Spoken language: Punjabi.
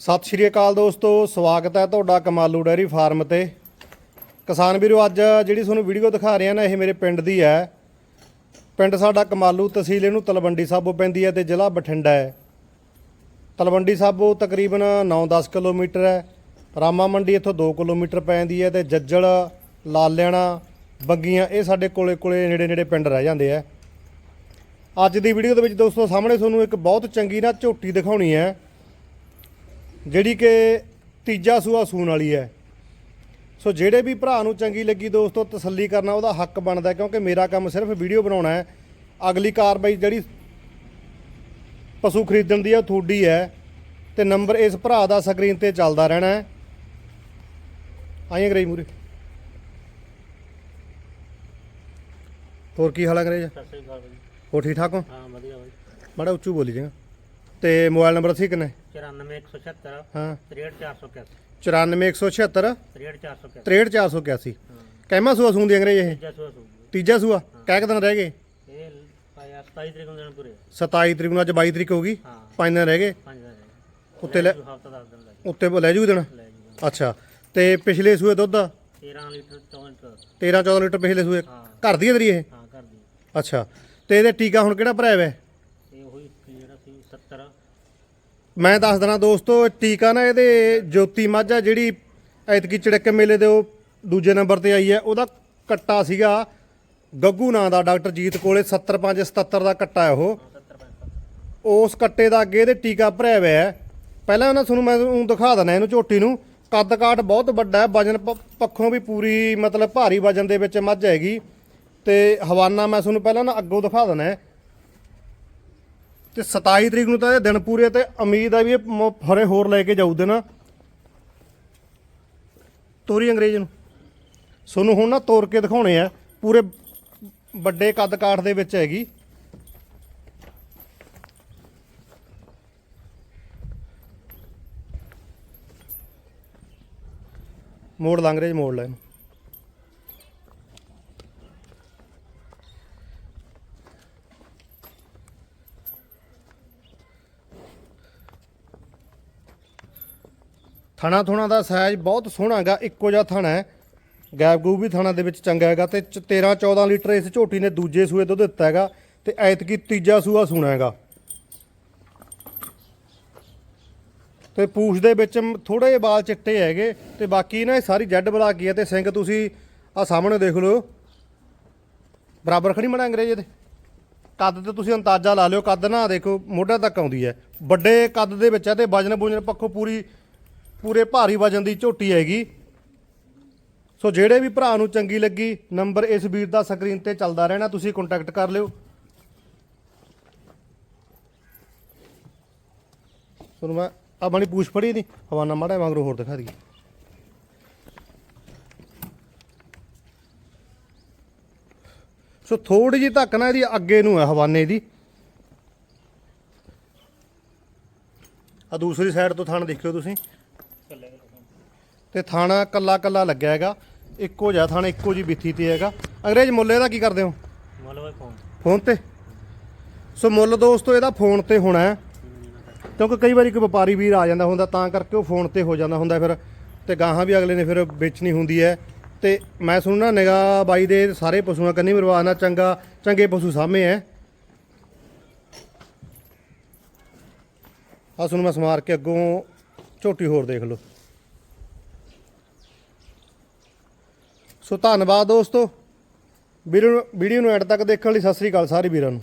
ਸਤਿ ਸ਼੍ਰੀ ਅਕਾਲ ਦੋਸਤੋ, ਸਵਾਗਤ ਹੈ ਤੁਹਾਡਾ ਕਮਾਲੂ ਡੈਰੀ ਫਾਰਮ ਤੇ। ਕਿਸਾਨ ਵੀਰੋ, ਅੱਜ ਜਿਹੜੀ ਤੁਹਾਨੂੰ ਵੀਡੀਓ ਦਿਖਾ ਰਹੇ ਨਾ, ਇਹ ਮੇਰੇ ਪਿੰਡ ਦੀ ਹੈ। ਪਿੰਡ ਸਾਡਾ ਕਮਾਲੂ ਤਹਿਸੀਲ ਇਹਨੂੰ ਤਲਵੰਡੀ ਸਾਬੋ ਪੈਂਦੀ ਹੈ ਤੇ ਜ਼ਿਲ੍ਹਾ ਬਠਿੰਡਾ ਹੈ। ਤਲਵੰਡੀ ਸਾਬੋ ਤਕਰੀਬਨ 9-10 ਕਿਲੋਮੀਟਰ ਹੈ। ਰਾਮਾ ਮੰਡੀ ਇੱਥੋਂ 2 ਕਿਲੋਮੀਟਰ ਪੈਂਦੀ ਹੈ ਤੇ ਜੱਜਲ, ਲਾਲਿਆਣਾ, ਬੱਗੀਆਂ, ਇਹ ਸਾਡੇ ਕੋਲੇ ਕੋਲੇ ਨੇੜੇ ਨੇੜੇ ਪਿੰਡ ਰਹਿ ਜਾਂਦੇ ਆ। ਅੱਜ ਦੀ ਵੀਡੀਓ ਦੇ ਵਿੱਚ ਦੋਸਤੋ, ਸਾਹਮਣੇ ਤੁਹਾਨੂੰ ਇੱਕ ਬਹੁਤ ਚੰਗੀ ਨਾ ਝੋਟੀ ਦਿਖਾਉਣੀ ਹੈ। ਜਿਹੜੀ ਕਿ ਤੀਜਾ ਸੂਆ ਸੂਣ ਵਾਲੀ ਹੈ। ਸੋ ਜਿਹੜੇ ਵੀ ਭਰਾ ਨੂੰ ਚੰਗੀ ਲੱਗੀ ਦੋਸਤੋ ਤਸੱਲੀ ਕਰਨਾ ਉਹਦਾ ਹੱਕ ਬਣਦਾ ਹੈ ਕਿਉਂਕਿ ਮੇਰਾ ਕੰਮ ਸਿਰਫ ਵੀਡੀਓ ਬਣਾਉਣਾ ਹੈ। ਅਗਲੀ ਕਾਰਵਾਈ ਜਿਹੜੀ ਪਸ਼ੂ ਖਰੀਦਣ ਦੀ ਹੈ ਤੁਹਾਡੀ ਹੈ ਤੇ ਨੰਬਰ ਇਸ ਭਰਾ ਦਾ ਸਕਰੀਨ ਤੇ ਚੱਲਦਾ ਰਹਿਣਾ ਹੈ। ਆਈਏ ਅੰਗਰੇਜ਼ ਮੂਰੇ। ਹੋਰ ਕੀ ਹਾਲ ਹੈ ਅੰਗਰੇਜ਼ ਸਤਿ ਸ੍ਰੀ ਅਕਾਲ ਬਾਈ ਹੋਰ ਠੀਕ ਠਾਕ ਹੋ? ਹਾਂ ਵਧੀਆ ਬਾਈ। ਮਾੜਾ ਉੱਚੂ ਬੋਲੀ ਜਾਗਾ ਤੇ ਮੋਬਾਈਲ ਨੰਬਰ ਅਸੀਂ ਕਿੰਨੇ? 94176 ਹਾਂ। 63481 94176 63481 63481 ਕਹਿਮਾ ਸੂਆ ਸੂੰਦੀ ਅੰਗਰੇਜ਼ ਇਹ? ਤੀਜਾ ਸੂਆ ਸੂ ਤੀਜਾ ਸੂਆ? ਕਹਿ ਕੁ ਦਿਨ ਰਹਿ ਗਏ? ਇਹ ਪਾਇਆ 27 ਤਰੀਕ ਨੂੰ ਦਿਨ ਪੂਰੇ 27 ਤਰੀਕ ਨੂੰ ਅੱਜ 22 ਤਰੀਕ ਹੋ ਗਈ। ਹਾਂ। ਪੰਜ ਦਿਨ ਰਹਿ ਗਏ। ਪੰਜ ਦਿਨ ਉੱਤੇ ਲੈ ਹਫਤਾ ਦਿਨ ਲੱਗ ਉੱਤੇ ਲੈ ਜੂ ਦਿਨ? ਲੈ ਜੂਗਾ ਅੱਛਾ। ਤੇ ਪਿਛਲੇ ਸੂਏ ਦੁੱਧ? 13 ਲੀਟਰ 14 ਲੀਟਰ 13 14 ਲੀਟਰ ਪਿਛਲੇ ਸੂਏ। ਹਾਂ। ਘਰ ਦੀ ਅਦਰੀ ਇਹ? ਹਾਂ ਕਰ ਦੀ। ਅੱਛਾ। ਤੇ ਇਹਦੇ ਟੀਕਾ ਹੁਣ ਕਿਹੜਾ ਭਰਾਇਆ ਵੇ ਇਹ ਉਹੀ ਜਿਹੜਾ ਸੀ 70 ਮੈਂ ਦੱਸ ਦਣਾ ਦੋਸਤੋ, ਟੀਕਾ ਨਾ ਇਹਦੇ ਜੋਤੀ ਮਾਝਾ ਜਿਹੜੀ ਐਤਕੀ ਚੜਕ ਮੇਲੇ ਦੇ ਉਹ ਦੂਜੇ ਨੰਬਰ ਤੇ ਆਈ ਹੈ, ਉਹਦਾ ਕੱਟਾ ਸੀਗਾ ਗੱਗੂ ਨਾਂ ਦਾ, ਡਾਕਟਰ ਜੀਤ ਕੋਲੇ 7577 ਦਾ ਕੱਟਾ ਹੈ ਉਹ। ਉਸ ਕੱਟੇ ਦਾ ਅੱਗੇ ਇਹਦੇ ਟੀਕਾ ਭਰਿਆ ਹੋਇਆ ਹੈ। ਪਹਿਲਾਂ ਉਹਨਾਂ ਤੁਹਾਨੂੰ ਮੈਂ ਊਂ ਦਿਖਾ ਦਣਾ ਇਹਨੂੰ ਝੋਟੀ ਨੂੰ। ਕੱਦ ਕਾਠ ਬਹੁਤ ਵੱਡਾ ਹੈ, ਵਜਨ ਪ- ਪੱਖੋਂ ਵੀ ਪੂਰੀ ਮਤਲਬ ਭਾਰੀ ਵਜਨ ਦੇ ਵਿੱਚ ਮੱਝ ਹੈਗੀ। ਤੇ ਹਵਾਨਾ ਮੈਂ ਤੁਹਾਨੂੰ ਪਹਿਲਾਂ ਨਾ ਅੱਗੋਂ ਦਿਖਾ ਦਣਾ ਤੇ 27 ਤਰੀਕ ਨੂੰ ਤਾਂ ਇਹ ਦਿਨ ਪੂਰੇ ਤੇ ਉਮੀਦ ਹੈ ਵੀ ਇਹ ਮ- ਹਰੇ ਹੋਰ ਲੈ ਕੇ ਜਾਊ ਦੇ ਨਾ ਤੋਰੀ ਅੰਗਰੇਜ਼ ਨੂੰ। ਤੁਹਾਨੂੰ ਹੁਣ ਨਾ ਤੋਰ ਕੇ ਦਿਖਾਉਣੇ ਆ, ਪੂਰੇ ਵੱਡੇ ਕੱਦ ਕਾਠ ਦੇ ਵਿੱਚ ਹੈਗੀ। ਮੋੜ ਲਾ ਅੰਗਰੇਜ਼ ਮੋੜ ਲੈ ਇਹਨੂੰ ਥਣਾ ਥੁਣਾ ਦਾ ਸਾਈਜ਼ ਬਹੁਤ ਸੋਹਣਾ ਹੈਗਾ, ਇੱਕੋ ਜਿਹਾ ਥਣਾ ਹੈ। ਗੈਪ ਗੂਬ ਵੀ ਥਣਾ ਦੇ ਵਿੱਚ ਚੰਗਾ ਹੈਗਾ ਤੇ 13 14 ਲੀਟਰ ਇਸ ਝੋਟੀ ਨੇ ਦੂਜੇ ਸੂਏ ਦੁੱਧ ਦਿੱਤਾ ਹੈਗਾ ਤੇ ਐਤਕੀ ਤੀਜਾ ਸੂਆ ਸੂਣਾ ਹੈਗਾ। ਤੇ ਪੂਛ ਦੇ ਵਿੱਚ ਥੋੜੇ ਜਿਹੇ ਵਾਲ ਚਿੱਟੇ ਹੈਗੇ ਤੇ ਬਾਕੀ ਨਾ ਇਹ ਸਾਰੀ ਜੈਡ ਬਲਾਕ ਹੀ ਹੈ ਤੇ ਸਿੰਘ ਤੁਸੀਂ ਆ ਸਾਹਮਣੇ ਦੇਖ ਲਓ। ਬਰਾਬਰ ਖੜੀ ਮੜਾ ਅੰਗਰੇਜ਼ ਦੇ ਕੱਦ ਤੇ ਤੁਸੀਂ ਅੰਦਾਜ਼ਾ ਲਾ ਲਿਓ, ਕੱਦ ਨਾ ਦੇਖੋ, ਮੋਢਾ ਤੱਕ ਆਉਂਦੀ ਹੈ। ਵੱਡੇ ਕੱਦ ਦੇ ਵਿੱਚ ਹੈ ਤੇ ਵਜਨ ਬੁਜਨ ਪੱਖੋਂ ਪੂਰੀ ਪੂਰੇ ਭਾਰੀ ਵਜਨ ਦੀ ਝੋਟੀ ਹੈਗੀ। ਸੋ ਜਿਹੜੇ ਵੀ ਭਰਾ ਨੂੰ ਚੰਗੀ ਲੱਗੀ, ਨੰਬਰ ਇਸ ਵੀਰ ਦਾ ਸਕਰੀਨ ਤੇ ਚੱਲਦਾ ਰਹਿਣਾ, ਤੁਸੀਂ ਕੰਟੈਕਟ ਕਰ ਲਿਓ। ਤੁਹਾਨੂੰ ਮੈਂ ਆ ਬਣੀ ਪੂਛ ਫੜੀ ਨਹੀਂ ਹਵਾਨਾ ਮਾੜਾ ਮਗਰੋਂ ਹੋਰ ਦਿਖਾ ਦਈਏ। ਸੋ ਥੋੜੀ ਜਿਹੀ ਧੱਕ ਨਾ ਇਹਦੀ, ਅੱਗੇ ਨੂੰ ਹੈ ਹਵਾਨੇ ਦੀ। ਆ ਦੂਸਰੀ ਸਾਈਡ ਤੋਂ ਥਣ ਦੇਖਿਓ ਤੁਸੀਂ। ਤੇ ਥਾਣਾ ਕੱਲਾ ਕੱਲਾ ਲੱਗਿਆ ਹੈਗਾ। ਇੱਕੋ ਜਿਹਾ ਥਾਣਾ ਇੱਕੋ ਜੀ ਬਿੱਥੀ ਤੇ ਹੈਗਾ। ਅੰਗਰੇਜ਼ ਮੁੱਲ ਇਹਦਾ ਕੀ ਕਰਦੇ ਹੋ? ਮੁੱਲ ਫੋਨ। ਫੋਨ ਤੇ? ਸੋ ਮੁੱਲ ਦੋਸਤੋ ਇਹਦਾ ਫੋਨ ਤੇ ਹੋਣਾ ਹੈ। ਕਿਉਂਕਿ ਕਈ ਵਾਰੀ ਕੋਈ ਵਪਾਰੀ ਵੀਰ ਆ ਜਾਂਦਾ ਹੁੰਦਾ ਤਾਂ ਕਰਕੇ ਉਹ ਫੋਨ ਤੇ ਹੋ ਜਾਂਦਾ ਹੁੰਦਾ ਫਿਰ। ਤੇ ਗਾਹਾਂ ਵੀ ਅਗਲੇ ਨੇ ਫਿਰ ਵੇਚਣੀ ਹੁੰਦੀ ਹੈ। ਤੇ ਮੈਂ ਸੁਣਨਾ ਨਿਗਾ ਬਾਈ ਦੇ ਸਾਰੇ ਪਸ਼ੂਆਂ ਕੰਨੀ ਮਰਵਾ ਨਾ ਚੰਗਾ ਚੰਗੇ ਪਸ਼ੂ ਸਾਹਮਣੇ ਹੈ। ਆ ਸੁਣ ਮੈਂ ਸਮਾਰ ਕੇ ਅੱਗੋਂ ਝੋਟੀ ਹੋਰ ਦੇਖ ਲਓ। ਸੋ ਧੰਨਵਾਦ ਦੋਸਤੋ। ਵੀਡੀਓ ਨੂੰ ਵੀਡੀਓ ਨੂੰ ਐਡ ਤੱਕ ਦੇਖਣ ਲਈ ਸਤਿ ਸ੍ਰੀ ਅਕਾਲ ਸਾਰੇ ਵੀਰਾਂ ਨੂੰ।